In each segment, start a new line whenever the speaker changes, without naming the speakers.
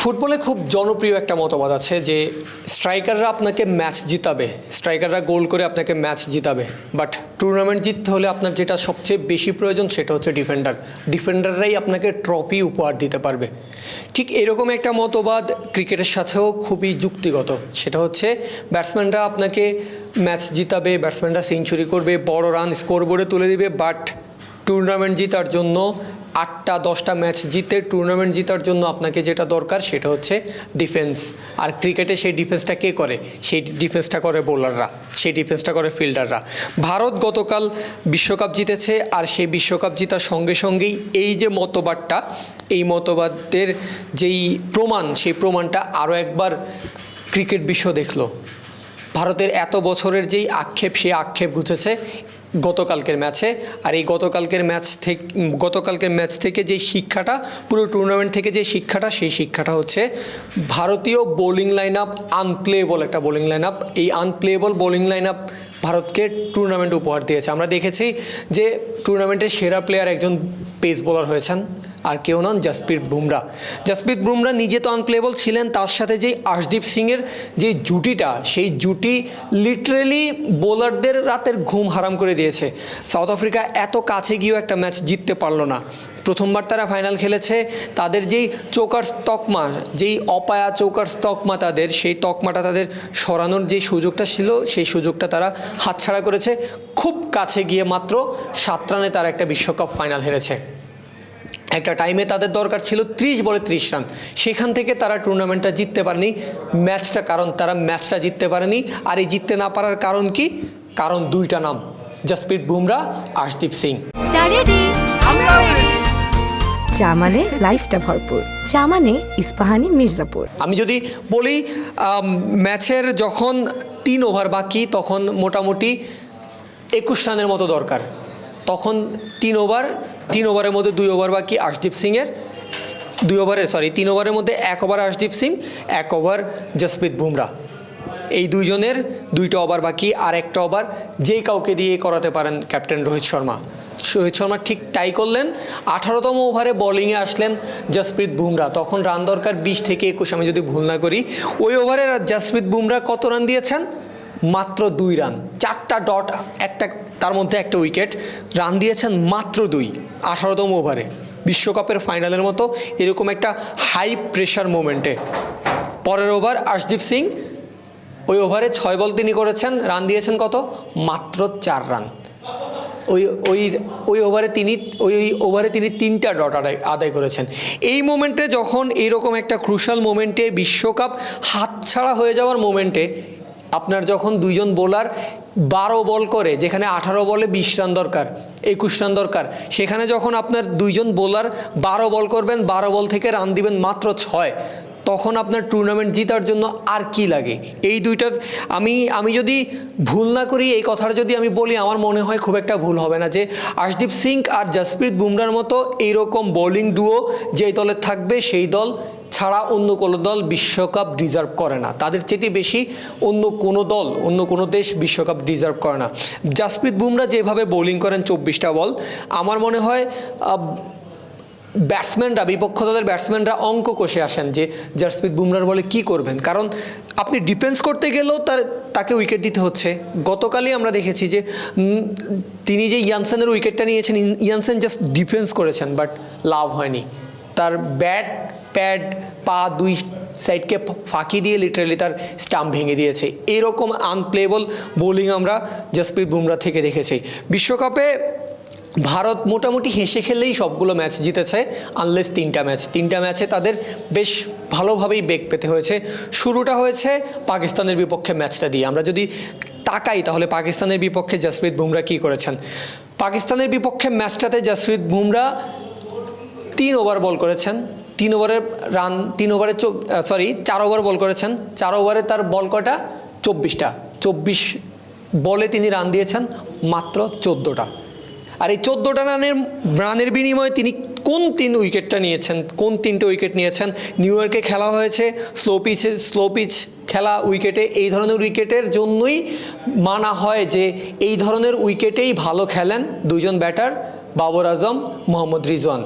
ফুটবলে খুব জনপ্রিয় একটা মতবাদ আছে যে স্ট্রাইকাররা আপনাকে ম্যাচ জিতাবে, স্ট্রাইকাররা গোল করে আপনাকে ম্যাচ জিতাবে, বাট টুর্নামেন্ট জিততে হলে আপনার যেটা সবচেয়ে বেশি প্রয়োজন সেটা হচ্ছে ডিফেন্ডার। ডিফেন্ডাররাই আপনাকে ট্রফি উপহার দিতে পারবে। ঠিক এরকম একটা মতবাদ ক্রিকেটের সাথেও খুবই যুক্তিগত। সেটা হচ্ছে ব্যাটসম্যানরা আপনাকে ম্যাচ জিতাবে, ব্যাটসম্যানরা সেঞ্চুরি করবে, বড় রান স্কোর স্কোরবোর্ডে তুলে দিবে, বাট টুর্নামেন্ট জেতার জন্য আটটা, দশটা ম্যাচ জিতে টুর্নামেন্ট জেতার জন্য আপনাকে যেটা দরকার সেটা হচ্ছে ডিফেন্স আর ক্রিকেটে সেই ডিফেন্সটা কে করে? সেই ডিফেন্সটা করে বোলাররা সেই ডিফেন্সটা করে ফিল্ডাররা ভারত গতকাল বিশ্বকাপ জিতেছে আর সেই বিশ্বকাপ জেতার সঙ্গে সঙ্গেই এই যে মতবাদটা, এই মতবাদের যেই প্রমাণ, সেই প্রমাণটা আরও একবার ক্রিকেট বিশ্ব দেখল। ভারতের এত বছরের যেই আক্ষেপ, সেই আক্ষেপ ঘুচেছে। গতকালকের ম্যাচে, আর এই গতকালকের ম্যাচ থেকে, গতকালকের ম্যাচ থেকে যে শিক্ষাটা, পুরো টুর্নামেন্ট থেকে যে শিক্ষাটা, সেই শিক্ষাটা হচ্ছে ভারতীয় বোলিং লাইন আপ আনপ্লেয়েবল একটা বোলিং লাইন আপ এই আনপ্লেয়েবল বোলিং লাইন আপ ভারতকে টুর্নামেন্ট উপহার দিয়েছে। আমরা দেখেছি যে টুর্নামেন্টের সেরা প্লেয়ার একজন পেস বোলার হয়েছেন। আর কেউ নন জসপ্রীত বুমরা। জসপ্রীত বুমরা নিজে তো আনপ্লেবল ছিলেন, তার সাথে যেই আশদীপ সিংয়ের যে জুটিটা, সেই জুটি লিটারেলি বোলারদের রাতের ঘুম হারাম করে দিয়েছে। সাউথ আফ্রিকা এত কাছে গিয়েও একটা ম্যাচ জিততে পারল না। প্রথমবার তারা ফাইনাল খেলেছে, তাদের যেই চৌকার্স তকমা, যেই অপায়া চৌকার্স তকমা তাদের, সেই তকমাটা তাদের সরানোর যে সুযোগটা ছিল, সেই সুযোগটা তারা হাতছাড়া করেছে। খুব কাছে গিয়ে মাত্র সাত রানে তারা একটা বিশ্বকাপ ফাইনাল হেরেছে। একটা টাইমে তাদের দরকার ছিল ত্রিশ বলে ত্রিশ রান। সেখান থেকে তারা টুর্নামেন্টটা জিততে পারেনি। ম্যাচটা কারণ তারা ম্যাচটা জিততে পারেনি। আর এই জিততে না পারার কারণ কি? কারণ দুইটা নাম জসপ্রীত বুমরা আশদীপ সিং
চা রেডি
চা মানে লাইফটা ভরপুর। চা মানে ইস্পাহানি মির্জাপুর।
আমি যদি বলি ম্যাচের যখন তিন ওভার বাকি তখন মোটামুটি একুশ রানের মতো দরকার। তখন তিন ওভার তিন ওভারের মধ্যে দুই ওভার বাকি আশদীপ সিংয়ের। দুই ওভারে সরি তিন ওভারের মধ্যে এক ওভার আশদীপ সিং, এক ওভার জসপ্রীত বুমরা। এই দুইজনের দুইটা ওভার বাকি আর একটা ওভার যেই কাউকে দিয়ে করাতে পারেন ক্যাপ্টেন রোহিত শর্মা। রোহিত শর্মা ঠিক টাই করলেন। আঠারোতম ওভারে বোলিংয়ে আসলেন জসপ্রীত বুমরা। তখন রান দরকার বিশ থেকে একুশ, আমি যদি ভুল না করি। ওই ওভারে জসপ্রীত বুমরা কত রান দিয়েছেন? মাত্র দুই রান। চারটা ডট, একটা, তার মধ্যে একটা উইকেট। রান দিয়েছেন মাত্র দুই, আঠারোতম ওভারে। বিশ্বকাপের ফাইনালের মতো এরকম একটা হাই প্রেশার মোমেন্টে পরের ওভার আশদীপ সিং। ওই ওভারে ছয় বল তিনি করেছেন। রান দিয়েছেন কত? মাত্র চার রান। ওই ওই ওই ওভারে তিনি, ওই ওভারে তিনি তিনটা ডট আদায় আদায় করেছেন। এই মোমেন্টে যখন এইরকম একটা ক্রুশাল মোমেন্টে বিশ্বকাপ হাতছাড়া হয়ে যাওয়ার মোমেন্টে আপনার যখন দুইজন বোলার বারো বল করে, যেখানে আঠারো বলে বিশ রান দরকার, একুশ রান দরকার, সেখানে যখন আপনার দুইজন বোলার বারো বল করবেন, বারো বল থেকে রান দিবেন মাত্র ছয়, তখন আপনার টুর্নামেন্ট জিতার জন্য আর কি লাগে? এই দুইটার আমি আমি যদি ভুল না করি, এই কথাটা যদি আমি বলি, আমার মনে হয় খুব একটা ভুল হবে না যে আশদীপ সিং আর জসপ্রীত বুমরার মতো এইরকম বোলিং ডুও যেই দলে থাকবে, সেই দল ছাড়া অন্য কোনো দল বিশ্বকাপ ডিজার্ভ করে না। তাদের চেয়ে বেশি অন্য কোনো দল, অন্য কোনো দেশ বিশ্বকাপ ডিজার্ভ করে না। জাসপ্রীত বুমরা যেভাবে বোলিং করেন চব্বিশটা বল, আমার মনে হয় ব্যাটসম্যানরা, বিপক্ষ দলের ব্যাটসম্যানরা অঙ্ক কষে আসেন যে জাসপ্রীত বুমরার বলে কি করবেন। কারণ আপনি ডিফেন্স করতে গেলেও তার, তাকে উইকেট দিতে হচ্ছে। গতকালই আমরা দেখেছি যে তিনি যে ইয়ানসেনের উইকেটটা নিয়েছেন, ইয়ানসেন জাস্ট ডিফেন্স করেছেন, বাট লাভ হয়নি। তার ব্যাট প্যাড পা দুই সাইডকে ফাঁকি দিয়ে লিটারালি তার স্টাম্প ভেঙে দিয়েছে। এরকম আনপ্লেবল বোলিং আমরা জসপ্রীত বুমরা থেকে দেখেছি। বিশ্বকাপে ভারত মোটামুটি হেসে খেললেই সবগুলো ম্যাচ জিতেছে আনলেস তিনটা ম্যাচ তিনটা ম্যাচে তাদের বেশ ভালোভাবেই বেগ পেতে হয়েছে। শুরুটা হয়েছে পাকিস্তানের বিপক্ষে ম্যাচটা দিয়ে। আমরা যদি তাকাই তাহলে পাকিস্তানের বিপক্ষে জসপ্রীত বুমরা কী করেছেন? পাকিস্তানের বিপক্ষে ম্যাচটাতে জসপ্রীত বুমরা তিন ওভার বল করেছেন। তিন ওভারের রান, তিন ওভারে সরি চার ওভার বল করেছেন। চার ওভারে তার বল কটা চব্বিশটা। চব্বিশ বলে তিনি রান দিয়েছেন মাত্র চোদ্দোটা। আর এই চোদ্দোটা রানের রানের বিনিময়ে তিনি কোন তিন উইকেটটা নিয়েছেন, কোন তিনটে উইকেট নিয়েছেন? নিউ ইয়র্কে খেলা হয়েছে, স্লো পিচে, স্লো পিচ খেলা উইকেটে। এই ধরনের উইকেটের জন্যই মানা হয় যে এই ধরনের উইকেটেই ভালো খেলেন দুইজন ব্যাটার বাবর আজম, মোহাম্মদ রিজওয়ান।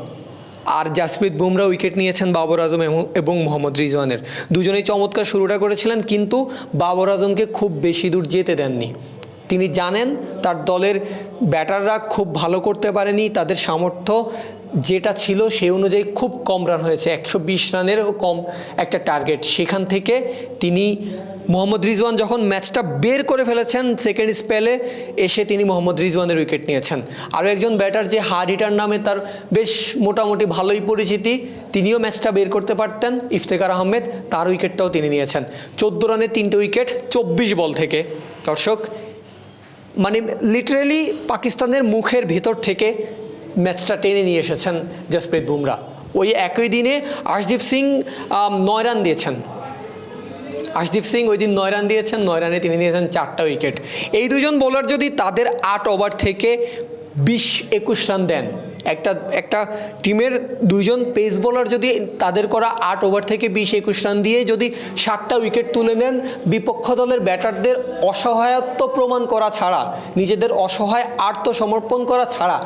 আর জাসপ্রীত বুমরা উইকেট নিয়েছেন বাবর আজম এবং- মোহাম্মদ রিজওয়ানের। দুজনেই চমৎকার শুরুটা করেছিলেন, কিন্তু বাবর আজমকে খুব বেশি দূর যেতে দেননি। তিনি জানেন তার দলের ব্যাটাররা খুব ভালো করতে পারেনি, তাদের সামর্থ্য যেটা ছিল সেই অনুযায়ী খুব কম রান হয়েছে, একশো বিশ রানেরও কম একটা টার্গেট সেখান থেকে তিনি মোহাম্মদ রিজওয়ান যখন ম্যাচটা বের করে ফেলেছেন সেকেন্ড স্পেলে এসে তিনি মোহাম্মদ রিজওয়ানের উইকেট নিয়েছেন। আরও একজন ব্যাটার যে হার্ড হিটার নামে তার বেশ মোটামুটি ভালোই পরিচিতি, তিনিও ম্যাচটা বের করতে পারতেন। ইফতেখার আহমেদ তার উইকেটটাও তিনি নিয়েছেন। চোদ্দ রানে তিনটে উইকেট চব্বিশ বল থেকে। দর্শক মানে লিটারেলি পাকিস্তানের মুখের ভেতর থেকে ম্যাচটা টেনে নিয়ে এসেছেন জসপ্রীত বুমরা। ওই একই দিনে আশদীপ সিং নয় রান দিয়েছেন। আশদীপ সিং ওই দিন নয় রান দিয়েছেন, নয় রানে তিনি নিয়েছেন চারটা উইকেট। এই দুজন বোলার যদি তাদের আট ওভার থেকে বিশ, একুশ রান দেন, একটা একটা টিমের দুইজন পেস বোলার যদি তাদের করা আট ওভার থেকে বিশ, একুশ রান দিয়ে যদি ষাটটা উইকেট তুলে নেন, বিপক্ষ দলের ব্যাটারদের অসহায়ত্ব প্রমাণ করা ছাড়া, নিজেদের অসহায় আত্মসমর্পণ করা ছাড়া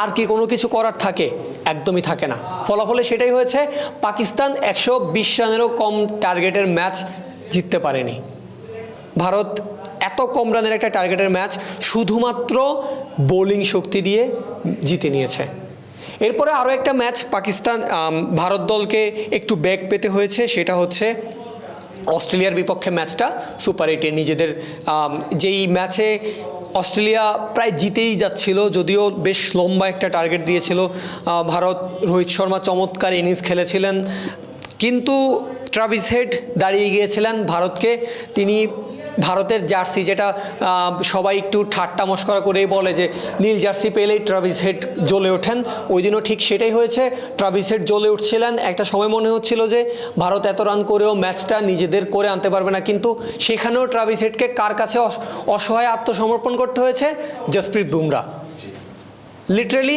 আর কি কোনো কিছু করার থাকে? একদমই থাকে না। ফলাফলে সেটাই হয়েছে, পাকিস্তান একশো বিশ রানেরও কম টার্গেটের ম্যাচ জিততে পারেনি। ভারত এত কম রানের একটা টার্গেটের ম্যাচ শুধুমাত্র বোলিং শক্তি দিয়ে জিতে নিয়েছে। এরপরে আরও একটা ম্যাচ পাকিস্তান ভারত দলকে একটু ব্যাক পেতে হয়েছে, সেটা হচ্ছে অস্ট্রেলিয়ার বিপক্ষে ম্যাচটা সুপার এইটে নিজেদের যেই ম্যাচে অস্ট্রেলিয়া প্রায় জিতেই যাচ্ছিল, যদিও বেশ লম্বা একটা টার্গেট দিয়েছিল ভারত। রোহিত শর্মা চমৎকার ইনিংস খেলেছিলেন। কিন্তু ট্রাভিস হেড দাঁড়িয়ে গিয়েছিলেন ভারতকে। তিনি ভারতের জার্সি যেটা সবাই একটু ঠাট্টা মস্করা করেই বলে যে, নীল জার্সি পেলেই ট্রাভিস হেড জ্বলে ওঠেন। ওই দিনও ঠিক সেটাই হয়েছে। ট্রাভিস হেড জ্বলে উঠছিলেন। একটা সময় মনে হচ্ছিল যে, ভারত এত রান করেও ম্যাচটা নিজেদের করে আনতে পারবে না। কিন্তু সেখানেও ট্রাভিস হেডকে কার কাছে অস- অসহায় আত্মসমর্পণ করতে হয়েছে? জসপ্রীত বুমরা। লিটারালি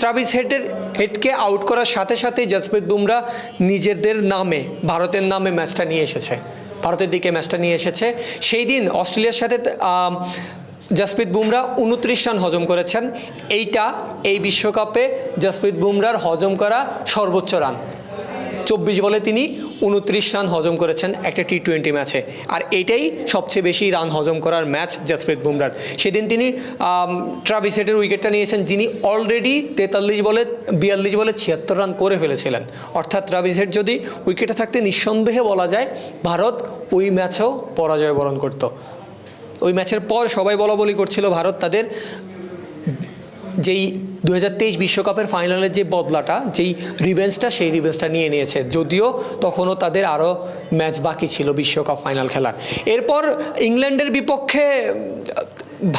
ট্রাভিস হেডের হেডকে আউট করার সাথে সাথেই জসপ্রীত বুমরা নিজেদের নামে, ভারতের নামে ম্যাচটা নিয়ে এসেছে। ভারতের দিকে ম্যাচটা নিয়ে এসেছে। সেই দিন অস্ট্রেলিয়ার সাথে জসপ্রীত বুমরা উনত্রিশ রান হজম করেছেন। এইটা এই বিশ্বকাপে জসপ্রীত বুমরার হজম করা সর্বোচ্চ রান। চব্বিশ বলে তিনি উনত্রিশ রান হজম করেছেন একটা টি টোয়েন্টি ম্যাচে আর এটাই সবচেয়ে বেশি রান হজম করার ম্যাচ জসপ্রীত বুমরার। সেদিন তিনি ট্রাভিস হেডের উইকেটটা নিয়েছেন, যিনি অলরেডি তেতাল্লিশ বলে, বিয়াল্লিশ বলে ছিয়াত্তর রান করে ফেলেছিলেন। অর্থাৎ ট্রাভিস হেড যদি উইকেটে থাকতে নিঃসন্দেহে বলা যায়, ভারত ওই ম্যাচেও পরাজয় বরণ করত। ওই ম্যাচের পর সবাই বলা বলি করছিল ভারত তাদের যেই দু বিশ্বকাপের ফাইনালের যে বদলাটা যেই রিভেন্সটা সেই রিভেন্সটা নিয়ে নিয়েছে। যদিও তখনও তাদের আরও ম্যাচ বাকি ছিল বিশ্বকাপ ফাইনাল খেলার। এরপর ইংল্যান্ডের বিপক্ষে উম,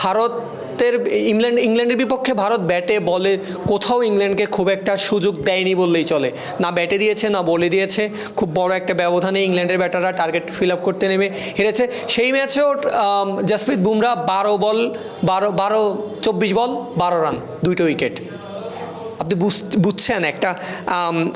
ভারতের, ইংল্যান্ড, ইংল্যান্ডের বিপক্ষে ভারত ব্যাটে, বলে কোথাও ইংল্যান্ডকে খুব একটা সুযোগ দেয়নি বললেই চলে। না ব্যাটে দিয়েছে, না বলে দিয়েছে। খুব বড় একটা ব্যবধানে ইংল্যান্ডের ব্যাটাররা টার্গেট ফিল আপ করতে নেমে হেরেছে। সেই ম্যাচেও জাসপ্রীত বুমরা বারো বল, বারো বারো, চব্বিশ বল, বারো রান, দুইটো উইকেট। আপনি বুঝ- বুঝছেন, একটা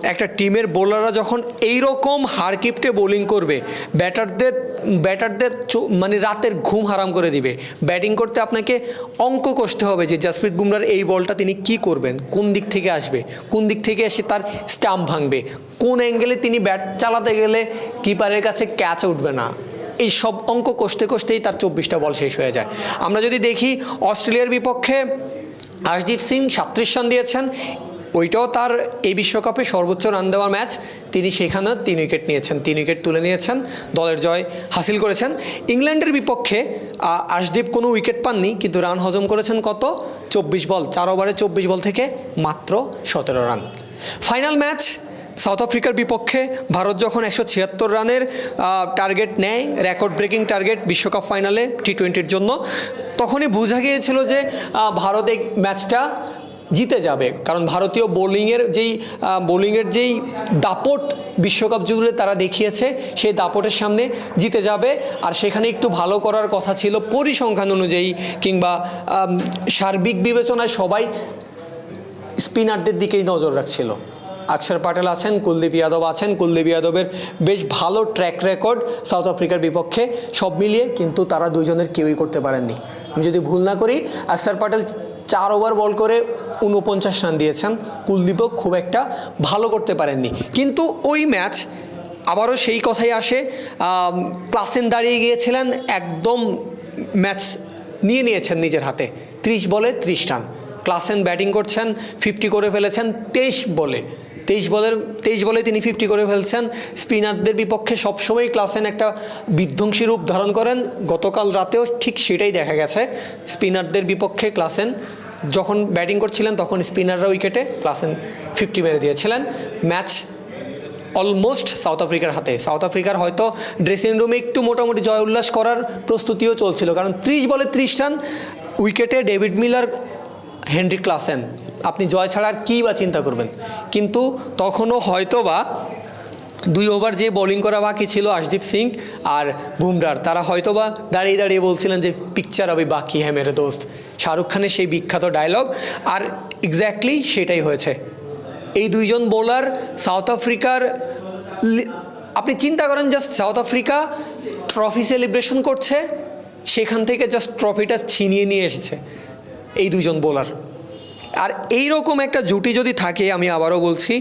একটা টিমের বোলাররা যখন এই রকম হারকিপটে বোলিং করবে, ব্যাটারদের ব্যাটারদের মানে রাতের ঘুম হারাম করে দিবে। ব্যাটিং করতে আপনাকে অঙ্ক কষতে হবে যে জাসপ্রীত বুমরার এই বলটা তিনি কি করবেন, কোন দিক থেকে আসবে, কোন দিক থেকে এসে তার স্টাম্প ভাঙবে, কোন অ্যাঙ্গেলে তিনি ব্যাট চালাতে গেলে কিপারের কাছে ক্যাচ উঠবে না। এই সব অঙ্ক কষতে কষতেই তার চব্বিশটা বল শেষ হয়ে যায়। আমরা যদি দেখি, অস্ট্রেলিয়ার বিপক্ষে আশদীপ সিং সাত্রিশ রান দিয়েছেন ওইটাও তার এই বিশ্বকাপে সর্বোচ্চ রান দেওয়ার ম্যাচ তিনি সেখানে তিন উইকেট নিয়েছেন, তিন উইকেট তুলে নিয়েছেন, দলের জয় হাসিল করেছেন। ইংল্যান্ডের বিপক্ষে আশদীপ কোনো উইকেট পাননি, কিন্তু রান হজম করেছেন কত? চব্বিশ বল, চার ওভারে চব্বিশ বল থেকে মাত্র সতেরো রান ফাইনাল ম্যাচ সাউথ আফ্রিকার বিপক্ষে, ভারত যখন একশো ছিয়াত্তর রানের টার্গেট নেয় রেকর্ড ব্রেকিং টার্গেট বিশ্বকাপ ফাইনালে টি টোয়েন্টির জন্য, তখনই বোঝা গিয়েছিল যে ভারত এই ম্যাচটা জিতে যাবে। কারণ ভারতীয় বোলিংয়ের যেই বোলিংয়ের যেই দাপট বিশ্বকাপ জুড়ে তারা দেখিয়েছে, সেই দাপটের সামনে জিতে যাবে। আর সেখানে একটু ভালো করার কথা ছিল পরিসংখ্যান অনুযায়ী কিংবা সার্বিক বিবেচনায় সবাই স্পিনারদের দিকেই নজর রাখছিল। অক্ষর পাটেল আছেন, কুলদীপ যাদব আছেন, কুলদীপ যাদবের বেশ ভালো ট্র্যাক রেকর্ড সাউথ আফ্রিকার বিপক্ষে সব মিলিয়ে, কিন্তু তারা দুজনের কেউই করতে পারেননি। আমি যদি ভুল না করি অক্ষর পাটেল চার ওভার বল করে উনপঞ্চাশ রান দিয়েছেন। কুলদীপক খুব একটা ভালো করতে পারেননি। কিন্তু ওই ম্যাচ আবারও সেই কথাই আসে। ক্লাসেন দাঁড়িয়ে গিয়েছিলেন, একদম ম্যাচ নিয়ে নিয়েছেন নিজের হাতে। ত্রিশ বলে ত্রিশ রান। ক্লাসেন ব্যাটিং করছেন, ফিফটি করে ফেলেছেন, তেইশ বলে। তেইশ বলের, তেইশ বলে তিনি ফিফটি করে ফেলছেন। স্পিনারদের বিপক্ষে সবসময় ক্লাসেন একটা বিধ্বংসী রূপ ধারণ করেন। গতকাল রাতেও ঠিক সেটাই দেখা গেছে। স্পিনারদের বিপক্ষে ক্লাসেন, যখন ব্যাটিং করছিলেন তখন স্পিনাররা উইকেটে ক্লাসেন ফিফটি মেরে দিয়েছিলেন। ম্যাচ অলমোস্ট সাউথ আফ্রিকার হাতে। সাউথ আফ্রিকার হয়তো ড্রেসিং রুমে একটু মোটামুটি জয় উল্লাস করার প্রস্তুতিও চলছিল। কারণ ত্রিশ বলে ত্রিশ রান, উইকেটে ডেভিড মিলার, হেনরি ক্লাসেন। আপনি জয় ছাড়া আর কী বা চিন্তা করবেন? কিন্তু তখনও হয়তো বা দুই ওভার যে বোলিং করা বাকি ছিল আশদীপ সিং আর বুমরার, তারা হয়তো বা দাঁড়িয়ে দাঁড়িয়ে বলছিলেন যে পিকচার আবি বাকি হ্যাঁ মেরে দোস্ত। শাহরুখ খানের সেই বিখ্যাত ডায়লগ আর এক্স্যাক্টলি সেটাই হয়েছে। এই দুইজন বোলার সাউথ আফ্রিকার আপনি চিন্তা করেন just South Africa trophy celebration করছে, সেখান থেকে জাস্ট ট্রফিটা ছিনিয়ে নিয়ে এসেছে, এই দুজন বোলার আর এই রকম একটা জুটি যদি থাকে, আমি আবারও বলছি,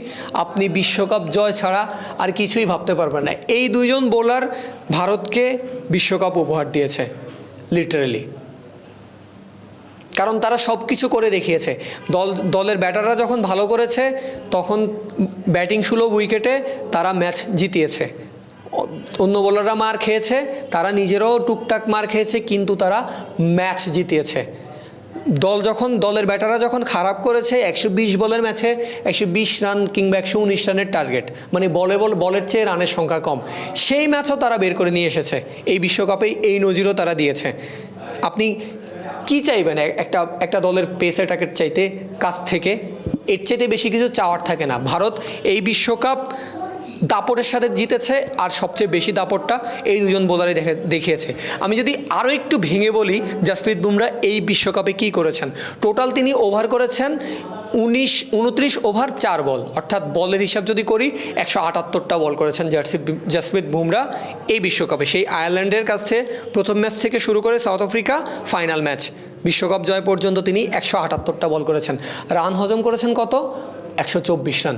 আপনি বিশ্বকাপ জয় ছাড়া আর কিছুই ভাবতে পারবেন না। এই দুইজন বোলার ভারতকে বিশ্বকাপ উপহার দিয়েছে লিটারেলি কারণ তারা সব কিছু করে দেখিয়েছে। দল, দলের ব্যাটাররা যখন ভালো করেছে, তখন ব্যাটিং সুলভ উইকেটে তারা ম্যাচ জিতিয়েছে। অন্য বোলাররা মার খেয়েছে, তারা নিজেরাও টুকটাক মার খেয়েছে, কিন্তু তারা ম্যাচ জিতিয়েছে। দল যখন, দলের ব্যাটাররা যখন খারাপ করেছে, একশো বিশ বলের ম্যাচে একশো বিশ রান কিংবা একশো উনিশ রানের টার্গেট মানে বলে বল, বলের চেয়ে রানের সংখ্যা কম, সেই ম্যাচও তারা বের করে নিয়ে এসেছে। এই বিশ্বকাপে এই নজিরও তারা দিয়েছে। আপনি কি চাইবেন একটা একটা দলের পেস অ্যাটাকের চাইতে, কাছ থেকে? এর চাইতে বেশি কিছু চাওয়ার থাকে না। ভারত এই বিশ্বকাপ দাপটের সাথে জিতেছে, আর সবচেয়ে বেশি দাপটটা এই দুজন বোলারে দেখে, দেখিয়েছে। আমি যদি আরও একটু ভেঙে বলি, জাসপ্রীত বুমরা এই বিশ্বকাপে কি করেছেন? টোটাল তিনি ওভার করেছেন উনিশ, উনত্রিশ ওভার চার বল অর্থাৎ বলের হিসাব যদি করি, একশো আটাত্তরটা বল করেছেন জার্সি জাসপ্রীত বুমরা এই বিশ্বকাপে। সেই আয়ারল্যান্ডের কাছে প্রথম ম্যাচ থেকে শুরু করে সাউথ আফ্রিকা ফাইনাল ম্যাচ বিশ্বকাপ জয় পর্যন্ত তিনি একশো আটাত্তরটা বল করেছেন। রান হজম করেছেন কত? একশো চব্বিশ রান।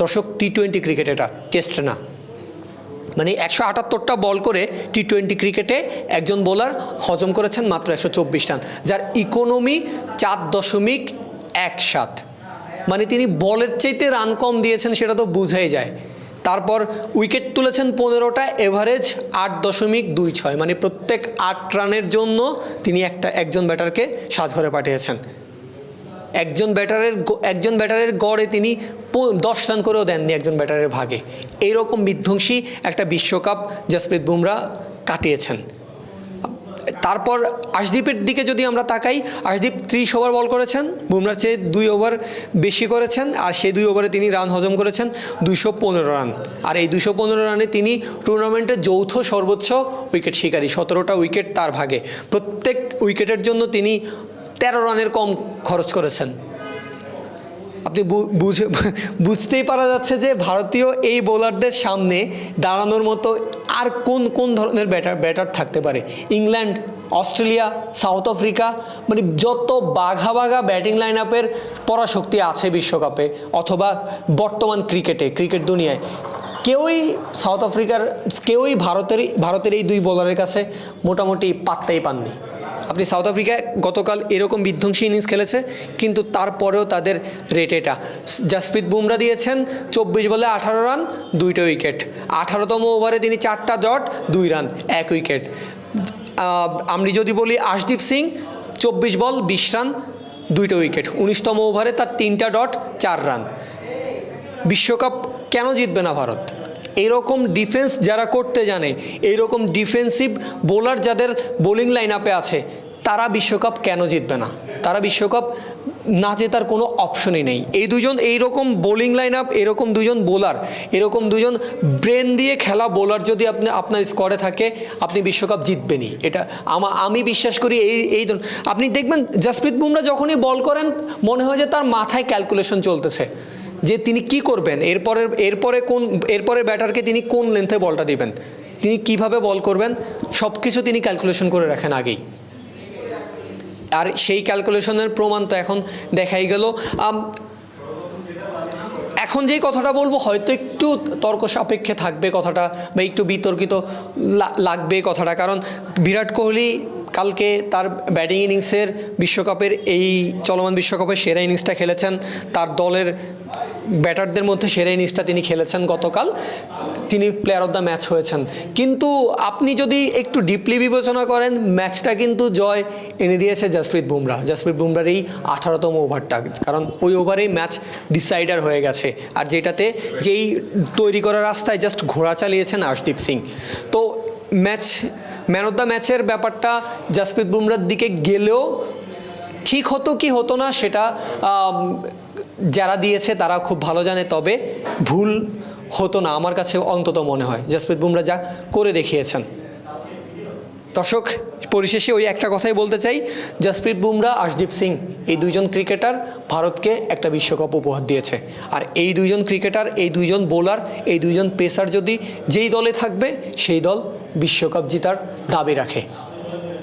দর্শক টি টোয়েন্টি ক্রিকেট এটা টেস্ট না। মানে একশো আটাত্তরটা বল করে টি টোয়েন্টি ক্রিকেটে একজন বোলার হজম করেছেন মাত্র একশো চব্বিশ রান, যার ইকোনমি চার দশমিক এক সাত। মানে তিনি বলের চাইতে রান কম দিয়েছেন সেটা তো বুঝাই যায়। তারপর উইকেট তুলেছেন পনেরোটা এভারেজ আট দশমিক দুই ছয়। মানে প্রত্যেক আট রানের জন্য তিনি একটা, একজন ব্যাটারকে সাজঘরে পাঠিয়েছেন। একজন ব্যাটারের একজন ব্যাটারের গড়ে তিনি দশ রান করেও দেননি একজন ব্যাটারের ভাগে। এইরকম বিধ্বংসী একটা বিশ্বকাপ জসপ্রীত বুমরা কাটিয়েছেন। তারপর আশদীপের দিকে যদি আমরা তাকাই, আশদীপ ত্রিশ ওভার বল করেছেন, বুমরার চেয়ে দুই ওভার বেশি করেছেন, আর সেই দুই ওভারে তিনি রান হজম করেছেন দুইশো পনেরো রান। আর এই দুশো পনেরো রানে তিনি টুর্নামেন্টের যৌথ সর্বোচ্চ উইকেট শিকারী, সতেরোটা উইকেট তার ভাগে। প্রত্যেক উইকেটের জন্য তিনি তেরো রানের কম খরচ করেছেন। আপনি বুঝে, বুঝতেই পারা যাচ্ছে যে ভারতীয় এই বোলারদের সামনে দাঁড়ানোর মতো আর কোন কোন ধরনের ব্যাটার ব্যাটার থাকতে পারে? ইংল্যান্ড, অস্ট্রেলিয়া, সাউথ আফ্রিকা মানে যত বাঘা বাঘা ব্যাটিং লাইন আপের পরাশক্তি আছে বিশ্বকাপে, অথবা বর্তমান ক্রিকেটে, ক্রিকেট দুনিয়ায়, কেউই সাউথ আফ্রিকার, কেউই ভারতের ভারতের এই দুই বোলারের কাছে মোটামুটি পাত্তাই পাননি। আপনি সাউথ আফ্রিকায় গতকাল এরকম বিধ্বংসী ইনিংস খেলেছে, কিন্তু তারপরেও তাদের রেট এটা। জাসপ্রীত বুমরা দিয়েছেন, চব্বিশ বলে আঠারো রান, দুইটা উইকেট আঠারোতম ওভারে তিনি চারটা ডট দুই রান, এক উইকেট আমি যদি বলি আশদীপ সিং, চব্বিশ বল, বিশ রান, দুইটা উইকেট উনিশতম ওভারে তার তিনটা ডট চার রান। বিশ্বকাপ কেন জিতবে না ভারত? এইরকম ডিফেন্স যারা করতে জানে এইরকম ডিফেন্সিভ বোলার যাদের বোলিং লাইন আপে আছে, তারা বিশ্বকাপ কেন জিতবে না? তারা বিশ্বকাপ না জেতার কোনো অপশনই নেই। এই দুজন এইরকম বোলিং লাইন আপ এরকম দুজন বোলার এরকম দুজন ব্রেন দিয়ে খেলা বোলার যদি আপনি, আপনার স্কোয়াডে থাকে, আপনি বিশ্বকাপ জিতবেনই। এটা আমা, আমি বিশ্বাস করি এই এই আপনি দেখবেন, জাসপ্রীত বুমরা যখনই বল করেন, মনে হয় যে তার মাথায় ক্যালকুলেশন চলতেছে। যে তিনি কি করবেন? এরপরে এরপরে কোন এরপরে ব্যাটারকে তিনি কোন লেন্থে বলটা দিবেন? তিনি কীভাবে বল করবেন? সব কিছু তিনি ক্যালকুলেশন করে রাখেন আগেই। আর সেই ক্যালকুলেশনের প্রমাণ তো এখন দেখাই গেল। এখন যেই কথাটা বলব, হয়তো একটু তর্ক সাপেক্ষে থাকবে কথাটা, বা একটু বিতর্কিত লাগবে কথাটা। কারণ বিরাট কোহলি কালকে তার ব্যাটিং ইনিংসের বিশ্বকাপের এই চলমান বিশ্বকাপের সেরা ইনিংসটা খেলেছেন। তার দলের ব্যাটারদের মধ্যে সেরা ইনিংসটা তিনি খেলেছেন গতকাল। তিনি প্লেয়ার অফ দ্য ম্যাচ হয়েছেন। কিন্তু আপনি যদি একটু ডিপলি বিবেচনা করেন ম্যাচটা কিন্তু জয় এনে দিয়েছে জসপ্রীত বুমরা। জসপ্রীত বুমরার এই আঠারোতম ওভারটা, কারণ ওই ওভারেই ম্যাচ ডিসাইডার হয়ে গেছে। আর যেটাতে যেই তৈরি করার রাস্তায় জাস্ট ঘোড়া চালিয়েছেন আশদীপ সিং। তো ম্যাচ ম্যান অফ দ্য ম্যাচের ব্যাপারটা জাসপ্রীত বুমরার দিকে গেলেও ঠিক হতো কি হতো না সেটা যারা দিয়েছে তারা খুব ভালো জানে, তবে ভুল হতো না, আমার কাছে অন্তত মনে হয়। জাসপ্রীত বুমরা যা করে দেখিয়েছেন। দর্শক, পরিশেষে ওই একটা কথাই বলতে চাই। জসপ্রীত বুমরা, আশদীপ সিং, এই দুইজন ক্রিকেটার ভারতকে একটা বিশ্বকাপ উপহার দিয়েছে। আর এই দুইজন ক্রিকেটার, এই দুইজন বোলার, এই দুইজন পেসার যদি যেই দলে থাকবে, সেই দল বিশ্বকাপ জেতার দাবি রাখে।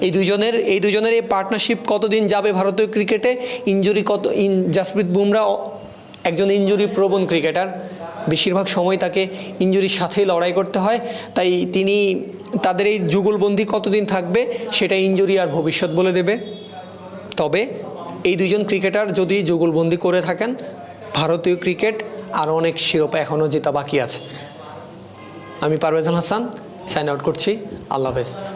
এই দুজনের এই দুজনের এই পার্টনারশিপ কতদিন যাবে ভারতীয় ক্রিকেটে? ইঞ্জুরি কত, ইন, জসপ্রীত বুমরা, একজন ইঞ্জুরি প্রবণ ক্রিকেটার। বেশিরভাগ সময় তাকে ইঞ্জুরির সাথেই লড়াই করতে হয়। তাই তিনি তাদের এই যুগলবন্দি কতদিন থাকবে, সেটা ইঞ্জুরি আর ভবিষ্যৎ বলে দেবে। তবে এই দুজন ক্রিকেটার যদি যুগলবন্দি করে থাকেন, ভারতীয় ক্রিকেট আরও অনেক শিরোপা এখনও জেতা বাকি আছে। আমি পারভেজ হাসান সাইন আউট করছি। আল্লাহ হাফেজ।